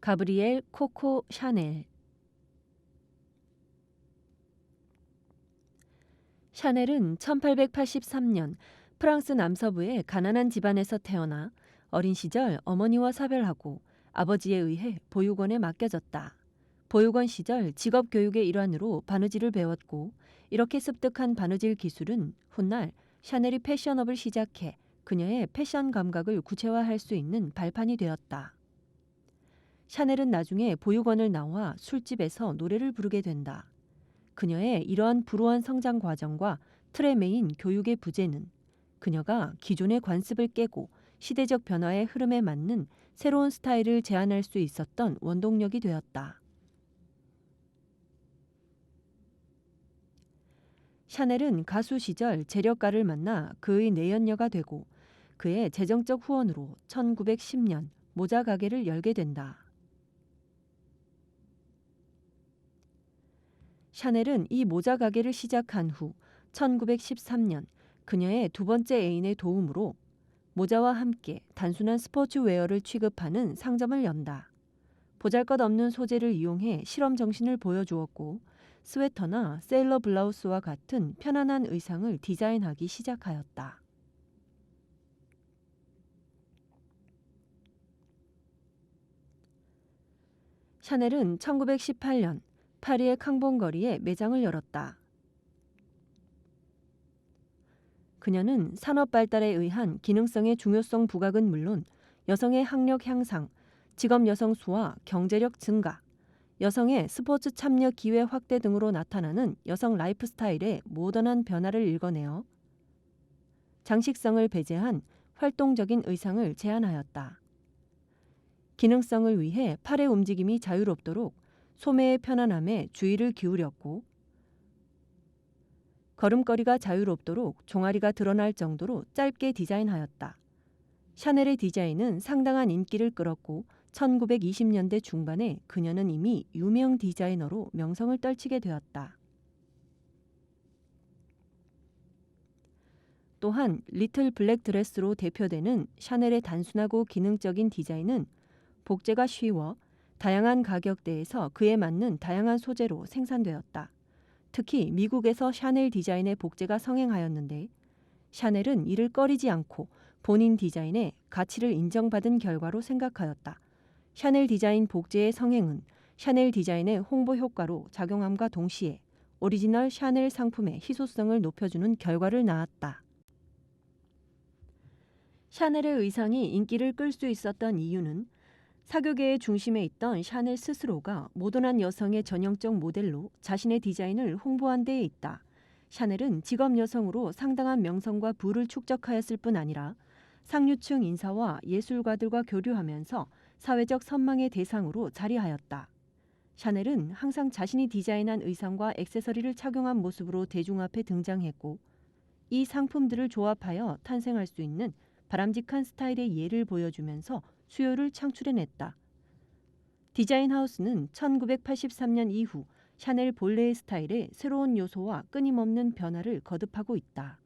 가브리엘 코코 샤넬 샤넬은 1883년 프랑스 남서부의 가난한 집안에서 태어나 어린 시절 어머니와 사별하고 아버지에 의해 보육원에 맡겨졌다. 보육원 시절 직업 교육의 일환으로 바느질을 배웠고 이렇게 습득한 바느질 기술은 훗날 샤넬이 패션업을 시작해 그녀의 패션 감각을 구체화할 수 있는 발판이 되었다. 샤넬은 나중에 보육원을 나와 술집에서 노래를 부르게 된다. 그녀의 이러한 불우한 성장 과정과 매인 교육의 부재는 그녀가 기존의 관습을 깨고 시대적 변화의 흐름에 맞는 새로운 스타일을 제안할 수 있었던 원동력이 되었다. 샤넬은 가수 시절 재력가를 만나 그의 내연녀가 되고 그의 재정적 후원으로 1910년 모자 가게를 열게 된다. 샤넬은 이 모자 가게를 시작한 후 1913년 그녀의 두 번째 애인의 도움으로 모자와 함께 단순한 스포츠웨어를 취급하는 상점을 연다. 보잘것없는 소재를 이용해 실험 정신을 보여주었고 스웨터나 세일러 블라우스와 같은 편안한 의상을 디자인하기 시작하였다. 샤넬은 1918년 파리의 캉봉거리에 매장을 열었다. 그녀는 산업 발달에 의한 기능성의 중요성 부각은 물론 여성의 학력 향상, 직업 여성 수와 경제력 증가, 여성의 스포츠 참여 기회 확대 등으로 나타나는 여성 라이프 스타일의 모던한 변화를 읽어내어 장식성을 배제한 활동적인 의상을 제안하였다. 기능성을 위해 팔의 움직임이 자유롭도록 소매의 편안함에 주의를 기울였고 걸음걸이가 자유롭도록 종아리가 드러날 정도로 짧게 디자인하였다. 샤넬의 디자인은 상당한 인기를 끌었고 1920년대 중반에 그녀는 이미 유명 디자이너로 명성을 떨치게 되었다. 또한 리틀 블랙 드레스로 대표되는 샤넬의 단순하고 기능적인 디자인은 복제가 쉬워 다양한 가격대에서 그에 맞는 다양한 소재로 생산되었다. 특히 미국에서 샤넬 디자인의 복제가 성행하였는데 샤넬은 이를 꺼리지 않고 본인 디자인의 가치를 인정받은 결과로 생각하였다. 샤넬 디자인 복제의 성행은 샤넬 디자인의 홍보 효과로 작용함과 동시에 오리지널 샤넬 상품의 희소성을 높여주는 결과를 낳았다. 샤넬의 의상이 인기를 끌 수 있었던 이유는 사교계의 중심에 있던 샤넬 스스로가 모던한 여성의 전형적 모델로 자신의 디자인을 홍보한 데에 있다. 샤넬은 직업 여성으로 상당한 명성과 부를 축적하였을 뿐 아니라 상류층 인사와 예술가들과 교류하면서 사회적 선망의 대상으로 자리하였다. 샤넬은 항상 자신이 디자인한 의상과 액세서리를 착용한 모습으로 대중 앞에 등장했고 이 상품들을 조합하여 탄생할 수 있는 바람직한 스타일의 예를 보여주면서 수요를 창출해냈다. 디자인 하우스는 1983년 이후 샤넬 본래의 스타일에 새로운 요소와 끊임없는 변화를 거듭하고 있다.